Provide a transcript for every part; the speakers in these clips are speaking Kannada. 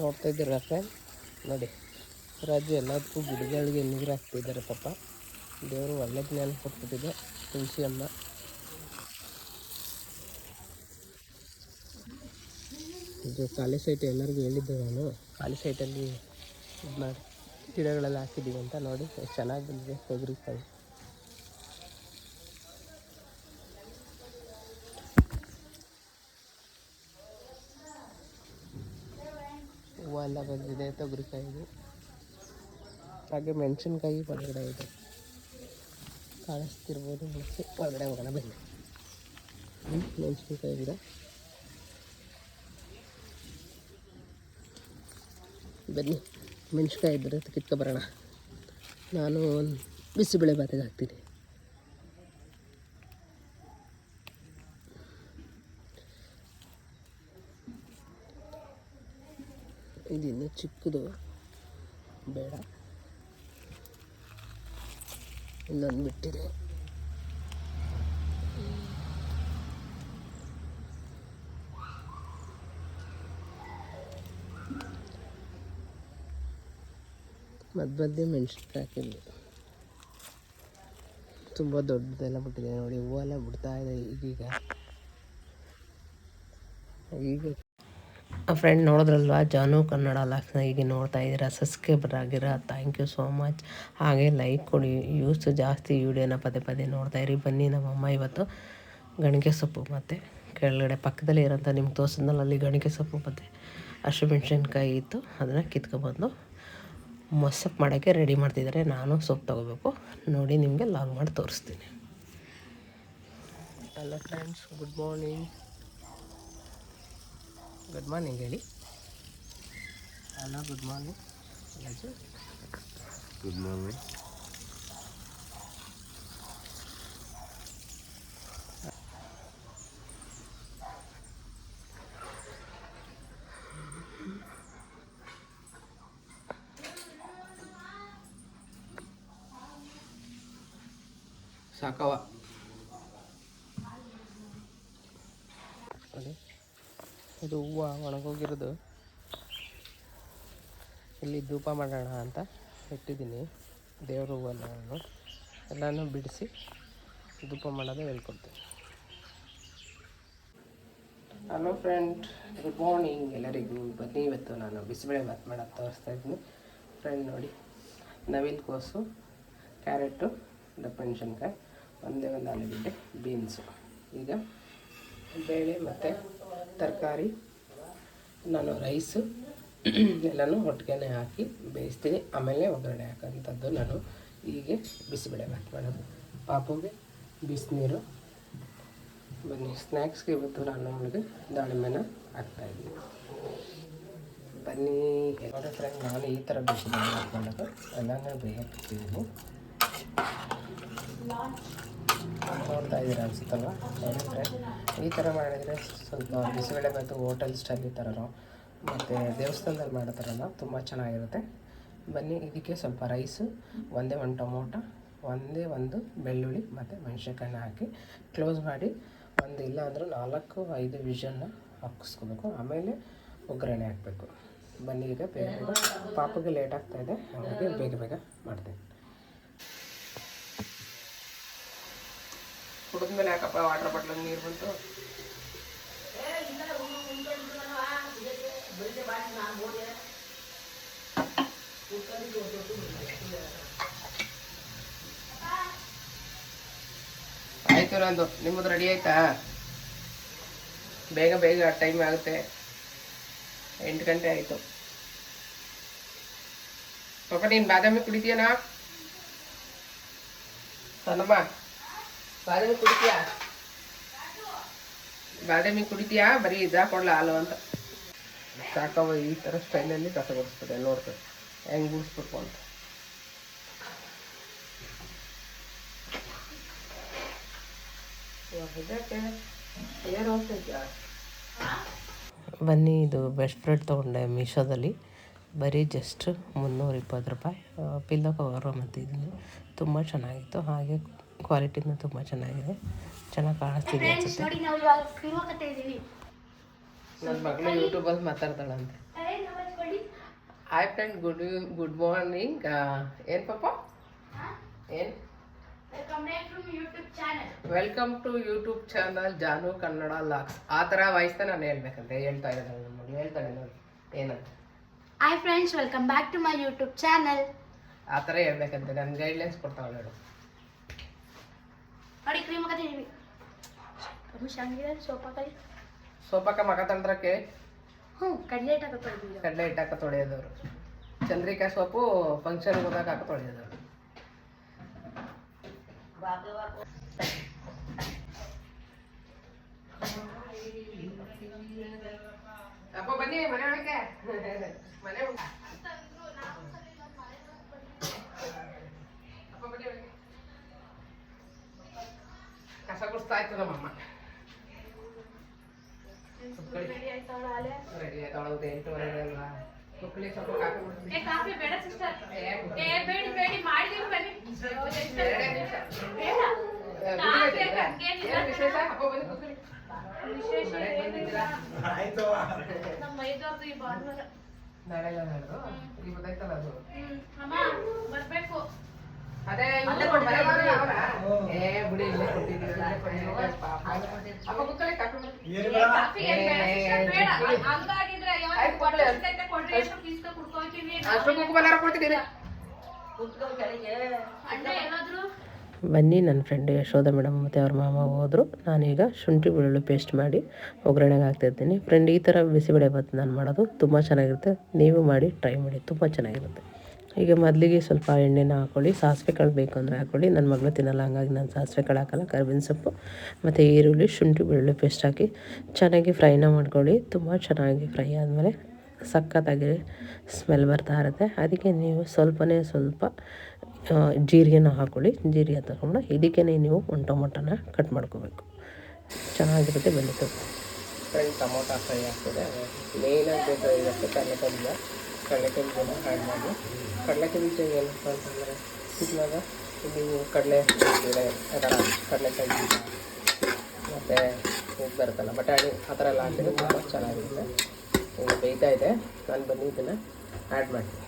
ನೋಡ್ತಾ ಇದ್ದೀರಾ ಫ್ರೆಂಡ್ ನೋಡಿ ರಾಜು ಎಲ್ಲದಕ್ಕೂ ಗಿಡಗಳಿಗೆ ನೀರು ಹಾಕ್ತಿದ್ದಾರೆ ಪಾಪ. ದೇವರು ಒಳ್ಳೆ ಜ್ಞಾನ ಕೊಟ್ಬಿಟ್ಟಿದೆ, ತುಳಸಿ ಅಮ್ಮ. ಇದು ಖಾಲಿ ಸೈಟ್ ಎಲ್ಲರಿಗೂ ಹೇಳಿದ್ದೆ ನಾನು. ಖಾಲಿ ಸೈಟಲ್ಲಿ ಇದು ಮಾಡಿ ಗಿಡಗಳೆಲ್ಲ ಹಾಕಿದ್ದೀವಿ ಅಂತ ನೋಡಿ, ಎಷ್ಟು ಚೆನ್ನಾಗಿ ಬಂದಿದೆ ತೊಗರಿಕಾಯಿ ಹೂವು ಎಲ್ಲ ಬಂದಿದೆ ಇದೆ ಹಾಗೆ ಮೆಣಸಿನ್ಕಾಯಿ ಒಳಗಡೆ ಇದೆ. ಕಾಣಿಸ್ತಿರ್ಬೋದು ಮೆಣಸಿ ಒಳಗಡೆ ಹೋಗೋಣ, ಬನ್ನಿ. ಮೆಣಸಿನ್ಕಾಯಿ ಗಿಡ. ಬನ್ನಿ, ಮೆಣಸಿನ್ಕಾಯಿ ಇದ್ದರೆ ಕಿತ್ಕೊ ಬರೋಣ ನಾನು ಬಿಸಿಬೇಳೆ ಬಾತಿಗೆ ಹಾಕ್ತೀನಿ. ಇದಿನ್ನು ಚಿಕ್ಕದು. ಬೇಡ. ಇನ್ನೊಂದು ಬಿಟ್ಟಿದೆ. ಮಧ್ಯ ಮಧ್ಯೆ ಮೆಣಸಿನ್ಕಾಯಿ ಹಾಕಿದ್ವಿ. ತುಂಬ ದೊಡ್ಡದೆಲ್ಲ ಬಿಟ್ಟಿದೆ ನೋಡಿ, ಹೂವೆಲ್ಲ ಬಿಡ್ತಾ ಇದೆ ಈಗೀಗ. ಈಗ ಫ್ರೆಂಡ್ ನೋಡಿದ್ರಲ್ವ? ಜಾನು ಕನ್ನಡ ಲಕ್ಷಣ ಈಗ ನೋಡ್ತಾ ಇದ್ದೀರಾ? ಸಬ್ಸ್ಕ್ರೈಬರ್ ಆಗಿರ? ಥ್ಯಾಂಕ್ ಯು ಸೋ ಮಚ್ ಹಾಗೆ ಲೈಕ್ ಕೊಡಿ. ಯೂಸ್ ಜಾಸ್ತಿ ವಿಡಿಯೋನ ಪದೇ ಪದೇ ನೋಡ್ತಾ ಇರಿ. ಬನ್ನಿ ನಮ್ಮಮ್ಮ ಇವತ್ತು ಗಣಿಗೆ ಸೊಪ್ಪು ಮತ್ತು ಕೆಳಗಡೆ ಪಕ್ಕದಲ್ಲಿ ಇರೋಂಥ ನಿಮ್ಗೆ ತೋರಿಸಿದ್ನಲ್ಲ ಅಲ್ಲಿ ಗಣಿಗೆ ಸೊಪ್ಪು ಮತ್ತು ಹಸಿಮೆಣ್ಸಿನ್ಕಾಯಿ ಇತ್ತು. ಅದನ್ನು ಕಿತ್ಕೊಬಂದು ಮೊಸಪ್ಪು ಮಾಡೋಕ್ಕೆ ರೆಡಿ ಮಾಡ್ತಿದ್ದಾರೆ. ನಾನು ಸೊಪ್ಪು ತೊಗೋಬೇಕು. ನೋಡಿ ನಿಮಗೆ ಲಾಗ್ ಮಾಡಿ ತೋರಿಸ್ತೀನಿ. Hello friends good morning good morning ಹೇಳಿ hello good morning Raju good morning ಸಾಕವ ನೋಡಿ ಇದು ಹೂವು ಒಣಗೋಗಿರೋದು. ಇಲ್ಲಿ ಧೂಪ ಮಾಡೋಣ ಅಂತ ಇಟ್ಟಿದ್ದೀನಿ. ದೇವ್ರ ಹೂವನ್ನ ನಾನು. ಎಲ್ಲನೂ ಬಿಡಿಸಿ ಧೂಪ ಮಾಡೋದು ಹೇಳ್ಕೊಡ್ತೀನಿ. ಹಲೋ ಫ್ರೆಂಡ್ ಗುಡ್ ಮಾರ್ನಿಂಗ್ ಎಲ್ಲರಿಗೂ ಬನ್ನಿ ಇವತ್ತು ನಾನು ಬಿಸಿಬೇಳೆ ಭಾತ್ ಮಾಡೋದು ತೋರಿಸ್ತಾ ಇದ್ದೀನಿ. ಫ್ರೆಂಡ್ ನೋಡಿ, ನವಿಲು ಕೋಸು, ಕ್ಯಾರೆಟು ದಪ್ಪ ಮೆಣಸಿನ್ಕಾಯಿ ಒಂದೇ ಒಂದು ಆಲೂಗಡ್ಡೆ, ಬೀನ್ಸು. ಈಗ ಬೇಳೆ ಮತ್ತು ತರಕಾರಿ, ನಾನು ರೈಸು ಎಲ್ಲನೂ ಒಟ್ಟಿಗೆ ಹಾಕಿ ಬೇಯಿಸ್ತೀನಿ. ಆಮೇಲೆ ಒಗ್ಗರಣೆ ಹಾಕೋಂಥದ್ದು ನಾನು ಹೀಗೆ ಬಿಸಿಬೇಳೆ ಭಾತ್ ಮಾಡೋದು. ಪಾಪುಗೆ ಬಿಸಿನೀರು, ಬನ್ನಿ ಸ್ನ್ಯಾಕ್ಸ್ಗೆ ಇವತ್ತು ನಾನು ಅವಳಿಗೆ ದಾಳಿಂಬೆನ ಹಾಕ್ತಾಯಿದ್ದೀನಿ ಬನ್ನಿ. ನೋಡಿ ಫ್ರೆಂಡ್ ನಾನು ಈ ಥರ ಬಿಸಿಬೇಳೆ ಹಾಕ್ಕೊಳ್ಳೋದು ಎಲ್ಲನೂ ಬೇಯಿಸ್ತಿದ್ದೀನಿ ನೋಡ್ತಾ ಇದ್ದೀರ ಅನ್ಸುತ್ತಲ್ವ? ಈ ಥರ ಮಾಡಿದರೆ ಸ್ವಲ್ಪ ಬಿಸಿಬೇಳೆ ಮತ್ತು ಹೋಟೆಲ್ ಸ್ಟೈಲ್ ಈ ಥರನೋ ಮತ್ತು ದೇವಸ್ಥಾನದಲ್ಲಿ ಮಾಡೋ ಥರನೋ ತುಂಬ ಚೆನ್ನಾಗಿರುತ್ತೆ. ಬನ್ನಿ, ಇದಕ್ಕೆ ಸ್ವಲ್ಪ ರೈಸು ಒಂದೇ ಒಂದು ಟೊಮೊಟೊ, ಒಂದೇ ಒಂದು ಬೆಳ್ಳುಳ್ಳಿ ಮತ್ತು ಮೆಣಸಿನ್ಕಾಯಿನ ಹಾಕಿ ಕ್ಲೋಸ್ ಮಾಡಿ ಒಂದು ಇಲ್ಲ ಅಂದರೂ ನಾಲ್ಕು, ಐದು ವಿಷನ್ನ ಹಾಕಿಸ್ಕೋಬೇಕು. ಆಮೇಲೆ ಒಗ್ಗರಣೆ ಹಾಕಬೇಕು. ಬನ್ನಿ ಈಗ ಬೇಗ ಬೇಗ. ಪಾಪಗೆ ಲೇಟ್ ಆಗ್ತಾಯಿದೆ ಹಾಗಾಗಿ ಬೇಗ ಬೇಗ ಮಾಡ್ತೀನಿ. ಕುಡಿದ್ಮೇಲೆ ಯಾಕಪ್ಪ ವಾಟರ್ ಬಾಟ್ಲ್ ನೀರು ಬಂತು? ಆಯ್ತು ನಂದು ನಿಮ್ಮದು ರೆಡಿ ಆಯ್ತಾ? ಬೇಗ ಬೇಗ ಟೈಮ್ ಆಗುತ್ತೆ. ಎಂಟು ಗಂಟೆ ಆಯಿತು. ಪಾಪ ನೀನು ಬಾದಾಮಿ ಕುಡಿತೀಯನಾ? ಸಣ್ಣಮ್ಮ ಬಾದಾಮಿ ಕುಡಿತೀಯಾ? ಬಾದಾಮಿ ಕುಡಿತೀಯಾ? ಬರೀ ಇದು ಹಾಕೊಡ್ಲ ಹಾಲು ಅಂತ. ಸಾಕವ ಈ ಥರ ಸ್ಟೈಲಲ್ಲಿ ಕಸ ಕೊಡಿಸ್ತಾರೆ ನೋಡ್ತಾರೆ ಹೆಂಗೆ ಗುಡಿಸ್ಬೇಕು ಅಂತ. ಬನ್ನಿ ಇದು ಬೆಸ್ಟ್ ಫ್ರೆಡ್ ತೊಗೊಂಡೆ ಮೀಶೋದಲ್ಲಿ. ಬರೀ ಜಸ್ಟ್ ಮುನ್ನೂರ ಇಪ್ಪತ್ತು ರೂಪಾಯಿ. ಪಿಲ್ಲೋ ಕವರು ಮತ್ತು ಇದನ್ನು ತುಂಬ ಚೆನ್ನಾಗಿತ್ತು. ಹಾಗೆ ಕ್ವಾಲಿಟಿನೂ ತುಂಬ ಚೆನ್ನಾಗಿದೆ. ಚೆನ್ನಾಗಿ ಕಾಣಿಸ್ತಿದೆ ಅನ್ಸುತ್ತೆ. ನನ್ನ ಮಗಳು ಯೂಟ್ಯೂಬಲ್ಲಿ ಮಾತಾಡ್ತಾಳಂತೆ. Hi friend good good morning ಏನು ಪಾಪ? ಏನು? Welcome to YouTube channel Janu Kannada LOX. ಆ ಥರ ವಾಯ್ಸ್ನ ನಾನು ಹೇಳ್ಬೇಕಂತೆ. ಹೇಳ್ತಾ ಇದ್ದಾನೆ ನನ್ನ ಮಗಳು. ಹೇಳ್ತಾಳೆ ನೋಡಿ. ಏನಂತ? Hi friends welcome back to my YouTube channel ಆ ಥರ ಹೇಳ್ಬೇಕಂತೆ. ನನ್ನ ಗೈಡ್ಲೈನ್ಸ್ ಕೊಡ್ತಾವಳು ಹೇಳು ನೋಡಿ ಕ್ರೀಮ್ ಹಾಕತ್ತೀವಿ ಶಾಂಗಿರ ಸೋಪ್ ಹಾಕಲಿ ಸೋಪಕ್ಕ ಮಗ ತಂದ್ರಕ್ಕೆ? ಹ್ಞೂ ಕಡಲೆ ಹಿಟ್ಟು ಹಾಕತ್ತೀವಿ ಕಡಲೆ ಹಿಟ್ಟು ಹಾಕ ತೊಳೆಯೋದವ್ರು. ಚಂದ್ರಿಕಾ ಸೋಪು ಫಂಕ್ಷನ್ ಹೋದಾಗ ಹಾಕ ತೊಳೆಯೋದವ್ರು. ಅಪ್ಪ ಬನ್ನಿ ಮನೆ ಒಳಗೆ. ಮನೆ ಒಳಗೆ. ಅಪ್ಪ ಬನ್ನಿ ಒಳಗೆ. ಕಸ ಗುಡಿಸ್ತಾ ಇತ್ತು ನಮ್ಮಮ್ಮ ರೆಡಿ ಆಯ್ತಾವಳದು ಎಂಟೂವರೆ ಅಲ್ವಾ? ಕುಕ್ಕಳಿ ಸ್ವಲ್ಪ ಕಾಫಿ ಮಾಡ್ತೀನಿ. ಕಾಫಿ ಬೇಡ ಸಿಸ್ಟರ್ ಏ, ಬೇಡಿ ಬೇಡಿ ಮಾಡಿದೀವಿ ಬನ್ನಿ. ಎರಡೇ ನಿಮಿಷ. ಬೇಡ. ಆಯ್ತಾ? ವಿಶೇಷ. ಅಪ್ಪ ಬನ್ನಿ ಕೂತ್ಕೊಳ್ಳಿ. ವಿಶೇಷ ಮನೆಗ್ ಬಂದಿದ್ದೀರಾ? ನಮ್ಮ ಐದವ್ರದ್ದು ಈ ಭಾನುವಾರ. ನಾಳೆ ಎಲ್ಲ ನಾಡ್ದು? ಈಗ ಗೊತ್ತಾಯ್ತಲ್ಲ ಅದು? ಅಮ್ಮ ಬರ್ಬೇಕು. ಬನ್ನಿ ನನ್ನ ಫ್ರೆಂಡ್ ಯಶೋಧ ಮೇಡಮ್ ಮತ್ತೆ ಅವ್ರ ಮಾಮ ಹೋದ್ರು. ನಾನೀಗ ಶುಂಠಿ ಬೆಳ್ಳುಳ್ಳಿ ಪೇಸ್ಟ್ ಮಾಡಿ ಒಗ್ಗರಣೆಗೆ ಹಾಕ್ತಾಯಿದ್ದೀನಿ ಫ್ರೆಂಡ್ ಈ ಥರ ಬಿಸಿಬೇಳೆ ಭಾತ್ ನಾನು ಮಾಡೋದು ತುಂಬ ಚೆನ್ನಾಗಿರುತ್ತೆ. ನೀವು ಮಾಡಿ ಟ್ರೈ ಮಾಡಿ. ತುಂಬ ಚೆನ್ನಾಗಿರುತ್ತೆ. ಈಗ ಮೊದಲಿಗೆ ಸ್ವಲ್ಪ ಎಣ್ಣೆನ ಹಾಕ್ಕೊಳ್ಳಿ ಸಾಸಿವೆ ಕಾಳು ಬೇಕು ಅಂದರೆ ಹಾಕ್ಕೊಳ್ಳಿ ನನ್ನ ಮಗಳು ತಿನ್ನಲ್ಲ, ಹಂಗಾಗಿ ನಾನು ಸಾಸಿವೆ ಕಾಳು ಹಾಕಲ್ಲ, ಕರ್ಬೇವಿನ ಸೊಪ್ಪು ಮತ್ತು ಈರುಳ್ಳಿ, ಶುಂಠಿ, ಬೆಳ್ಳುಳ್ಳಿ ಪೇಸ್ಟ್ ಹಾಕಿ ಚೆನ್ನಾಗಿ ಫ್ರೈನ ಮಾಡ್ಕೊಳ್ಳಿ. ತುಂಬ ಚೆನ್ನಾಗಿ ಫ್ರೈ ಆದಮೇಲೆ ಸಖತ್ತಾಗಿ ಸ್ಮೆಲ್ ಬರ್ತಾ ಇರುತ್ತೆ. ಅದಕ್ಕೆ ನೀವು ಸ್ವಲ್ಪನೇ ಸ್ವಲ್ಪ ಜೀರಿಗೆನ ಹಾಕ್ಕೊಳ್ಳಿ ಜೀರಿಗೆ ತಗೊಂಡು ಇದಕ್ಕೆ ನೀವು ಒಂದು ಟೊಮೊಟೊನ ಕಟ್ ಮಾಡ್ಕೋಬೇಕು. ಚೆನ್ನಾಗಿರುತ್ತೆ ಬೆಳೀತದೆ ಫ್ರೈ ಟೊಮೊಟೊ ಫ್ರೈ ಆಗ್ತದೆ. ಮೇಯ್ನಾಗಿ ಕಡಲೆಕಾಯಿ ಬೀಜ ಕಡಲೆಕಾಯಿ ಬೀಜನ ಆ್ಯಡ್ ಮಾಡಿ. ಕಡಲೆಕಾಯಿ ಬೀಜ ಏನಪ್ಪ ಅಂತಂದರೆ ಇದ್ರಾಗ ನೀವು ಕಡಲೆ, ಬೇಳೆ ಅದರ ಕಡಲೆಕಾಯಿ ಬೀಜ, ಮತ್ತು ಇದು ಬರುತ್ತಲ್ಲ, ಬಟಾಣಿ, ಆ ಥರ ಎಲ್ಲ ಹಾಕಿದ್ರೆ ತುಂಬ ಚೆನ್ನಾಗಿರುತ್ತೆ. ಈಗ ಬೇಯ್ತಾ ಇದೆ. ನಾನು ಬನ್ನಿ ಇದನ್ನು ಆ್ಯಡ್ ಮಾಡ್ತೀನಿ.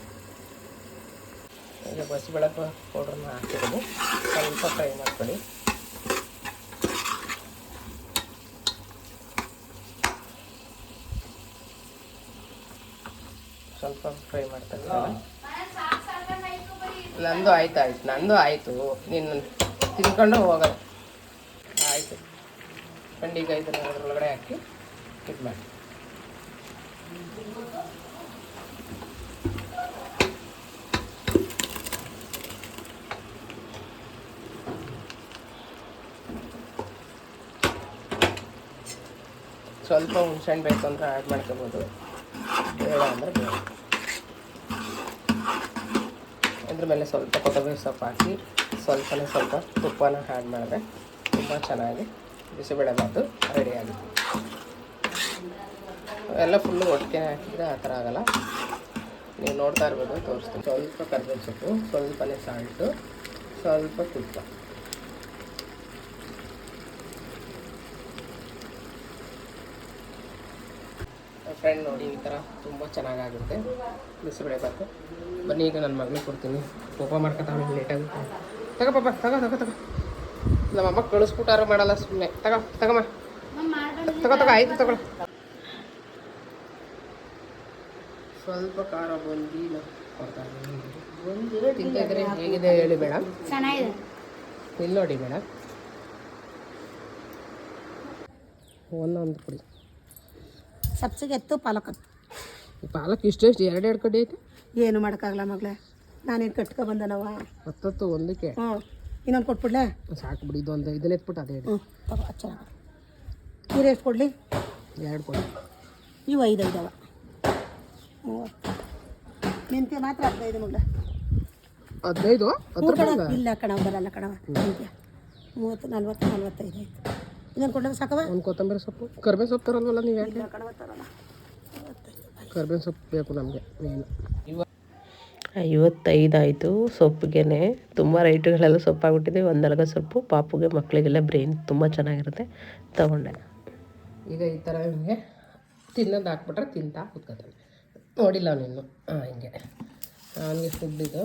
ಈಗ ಬಸ್ಬೇಳೆ ಪೌಡ್ರನ್ನ ಹಾಕಿದ್ದೀನಿ. ಸ್ವಲ್ಪ ಫ್ರೈ ಮಾಡ್ಕೊಳ್ಳಿ. ಸ್ವಲ್ಪ ಫ್ರೈ ಮಾಡ್ತಾ ನಂದು ಆಯ್ತು ಆಯ್ತು ನಂದು ಆಯಿತು. ನೀನು ತಿನ್ಕೊಂಡು ಹೋಗೋದು ಆಯಿತು. ಖಂಡಿಗೆ ಇದನ್ನು ಅದ್ರೊಳಗಡೆ ಹಾಕಿ ಇದು ಮಾಡಿ. ಸ್ವಲ್ಪ ಹುಣ್ಸೆಹಣ್ಣು ಬೇಕು ಅಂದ್ರೆ ಆ್ಯಡ್ ಮಾಡ್ಕೋಬೋದು. ಬೇಡ ಅಂದರೆ ಬೇಡ ಅದ್ರ ಮೇಲೆ ಸ್ವಲ್ಪ ಕೊತ್ತಂಬರಿ ಸೊಪ್ಪು ಹಾಕಿ, ಸ್ವಲ್ಪನೇ ಸ್ವಲ್ಪ ತುಪ್ಪನ ಆ್ಯಡ್ ಮಾಡಿದ್ರೆ ತುಂಬ ಚೆನ್ನಾಗಿ ಬಿಸಿಬೇಳೆ ಭಾತು ರೆಡಿ ಆಗುತ್ತೆ. ಎಲ್ಲ ಫುಲ್ಲು ಒಟ್ಟಿಗೆ ಹಾಕಿದರೆ ಆ ಥರ ಆಗಲ್ಲ. ನೀವು ನೋಡ್ತಾ ಇರ್ಬೋದು, ತೋರಿಸ್ತೀನಿ. ಸ್ವಲ್ಪ ಕರ್ಬೇವಿನ ಸೊಪ್ಪು, ಸ್ವಲ್ಪನೇ ಸಾಲ್ಟು ಸ್ವಲ್ಪ ತುಪ್ಪ ಫ್ರೆಂಡ್ ನೋಡಿ ಈ ಥರ ತುಂಬ ಚೆನ್ನಾಗಾಗುತ್ತೆ. ಬಿಸಿಬೇಳೆ ಬಾತು. ಬನ್ನಿ ಈಗ ನನ್ನ ಮಗನಿಗೆ ಕೊಡ್ತೀನಿ. ಕೋಪ ಮಾಡ್ಕೊತಾವೆ ಲೇಟಾಗುತ್ತೆ ತಗೋ ಪಾಪ ತಗೋ ತಗೋ ತಗೋ. ನಮ್ಮಮ್ಮ ಕಳಿಸ್ಬಿಟ್ಟಾರು ಮಾಡಲ್ಲ ಸುಮ್ಮನೆ ತಗೋ ತಗಮ್ಮ ತಗೋ ತಗೋ ಆಯ್ತು ತಗೊಳ ಸ್ವಲ್ಪ ಖಾರ ಬಂದು ಕೊಡ್ತಾರೆ ತಿಂತಾ ಇದ್ರೆ ಹೇಗಿದೆ ಹೇಳಿ ಬೇಡ. ಇಲ್ಲಿ ನೋಡಿ ಬೇಡ. ಒಂದೊಂದು ಕೊಡಿ ಸಬ್ಸಿಗೆ ಎತ್ತು ಪಾಲಕ್. ಪಾಲಕ್ ಇಷ್ಟು ಎಷ್ಟು? ಎರಡು ಎರಡು ಕಡೆ ಐತೆ? ಏನು ಮಾಡೋಕ್ಕಾಗಲ್ಲ ಮಗಳೇ. ನಾನೇನು ಕಟ್ಕೊ ಬಂದನವ ಹತ್ತತ್ತು ಒಂದಕ್ಕೆ. ಹ್ಞೂ. ಇನ್ನೊಂದು ಕೊಟ್ಬಿಡ್ಲೆ? ಸಾಕು ಬಿಡಿ ಇದೊಂದು ಇದನ್ನ ಎತ್ಬಿಟ್ಟು ಅದೇ ಹ್ಞೂ. ಚೆನ್ನಾಗಿ ನೀರು ಎಷ್ಟು ಕೊಡಲಿ? ಎರಡು ಕೊಡಿ. ಇವು ಐದು ಐದವ. ಮೂವತ್ತು. ಮೆಂತ್ಯ ಮಾತ್ರ ಹದಿನೈದು ಮಗಳ. ಹದಿನೈದು? ಇಲ್ಲ ಕಣವ ಬರಲ್ಲ ಕಣವ ಮೆಂತ್ಯ ಮೂವತ್ತು ನಲ್ವತ್ತು ನಲ್ವತ್ತೈದು ಆಯ್ತು. ಇನ್ನೊಂದು ಕೊಟ್ಟರೆ ಸಾಕವ? ಒಂದು ಕೊತ್ತಂಬರಿ ಸೊಪ್ಪು. ಕರ್ಬೇ ಸೊಪ್ಪು ತರಲ್ವಲ್ಲ ನೀವು ಹೇಳಿ ಕಣವ ತರಲ್ಲ. ಕರ್ಬೇವು ಸೊಪ್ಪು ಬೇಕು ನಮಗೆ ಮೇನ್ ಐವತ್ತೈದು ಆಯಿತು ಸೊಪ್ಪಿಗೆ ತುಂಬ ರೈಟುಗಳೆಲ್ಲ ಸೊಪ್ಪಾಗ್ಬಿಟ್ಟಿದೆ. ಒಂದಲ್ಗ ಸೊಪ್ಪು ಪಾಪುಗೆ ಮಕ್ಕಳಿಗೆಲ್ಲ ಬ್ರೈನ್ ತುಂಬ ಚೆನ್ನಾಗಿರುತ್ತೆ. ತಗೊಂಡೆ. ಈಗ ಈ ಥರ ನಿಮಗೆ ತಿನ್ನೋದು ಹಾಕ್ಬಿಟ್ರೆ ತಿಂತಾ ಕೂತ್ಕೊತಾನೆ. ನೋಡಿಲ್ಲ ನೀನು ಹಾಂ ಹಿಂಗೆ. ಅವನಿಗೆ ಫುಡ್ ಇದು.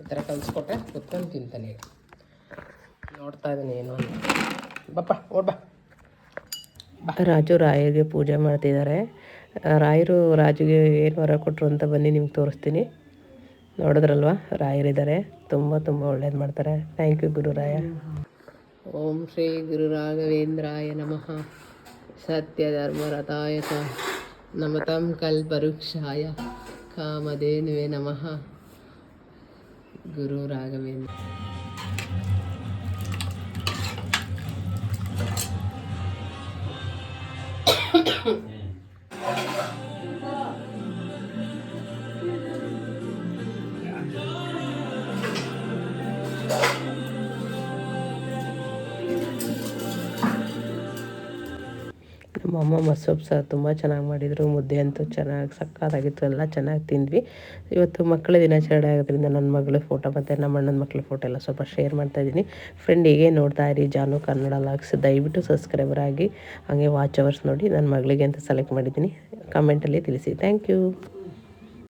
ಈ ಥರ ಕಲಿಸ್ಕೊಟ್ಟೆ ಕುತ್ಕೊಂಡು ತಿಂತಾನೆ ಈಗ. ನೋಡ್ತಾ ಇದ್ದಾನೆ ಏನು ಅಂತ. ಬಪ್ಪ ಓಡ್ ಬಾ. ರಾಜು ರಾಯರಿಗೆ ಪೂಜೆ ಮಾಡ್ತಿದ್ದಾರೆ. ರಾಯರು ರಾಜುಗೆ ಏನು ವರ ಕೊಟ್ಟರು ಅಂತ ಬನ್ನಿ, ನಿಮ್ಗೆ ತೋರಿಸ್ತೀನಿ. ನೋಡಿದ್ರಲ್ವ? ರಾಯರಿದ್ದಾರೆ. ತುಂಬ ತುಂಬ ಒಳ್ಳೇದು ಮಾಡ್ತಾರೆ. ಥ್ಯಾಂಕ್ ಯು ಗುರುರಾಯ ಓಂ ಶ್ರೀ ಗುರು ರಾಘವೇಂದ್ರಾಯ ನಮಃ. ಸತ್ಯ ಧರ್ಮರಥಾಯ ಚ ನಮತಂ ಕಲ್ಪರುಕ್ಷಾಯ ಕಾಮಧೇನುವೆ ನಮಃ. ಗುರು ರಾಘವೇಂದ್ರ. うん。ನಮ್ಮಮ್ಮ ಮಸೊಪ್ಪು ಸಹ ತುಂಬ ಚೆನ್ನಾಗಿ ಮಾಡಿದರು. ಮುದ್ದೆ ಅಂತೂ ಚೆನ್ನಾಗಿ ಸಕ್ಕತ್ತಾಗಿತ್ತು. ಎಲ್ಲ ಚೆನ್ನಾಗಿ ತಿಂದ್ವಿ. ಇವತ್ತು ಮಕ್ಕಳ ದಿನಾಚರಣೆ ಆಗೋದ್ರಿಂದ ನನ್ನ ಮಗಳ ಫೋಟೋ ಮತ್ತು ನಮ್ಮ ಅಣ್ಣನ ಮಕ್ಕಳ ಫೋಟೋ ಎಲ್ಲ ಸ್ವಲ್ಪ ಶೇರ್ ಮಾಡ್ತಾಯಿದ್ದೀನಿ ಫ್ರೆಂಡ್ ಹೀಗೆ ನೋಡ್ತಾ ಇರಿ. ಜಾನು ಕನ್ನಡ ಲಾಗ್ಸ್ ದಯವಿಟ್ಟು ಸಬ್ಸ್ಕ್ರೈಬರ್ ಆಗಿ ಹಾಗೆ ವಾಚ್ ಅವರ್ಸ್ ನೋಡಿ ನನ್ನ ಮಗಳಿಗೆ ಅಂತ ಸೆಲೆಕ್ಟ್ ಮಾಡಿದ್ದೀನಿ. ಕಮೆಂಟಲ್ಲಿ ತಿಳಿಸಿ. Thank you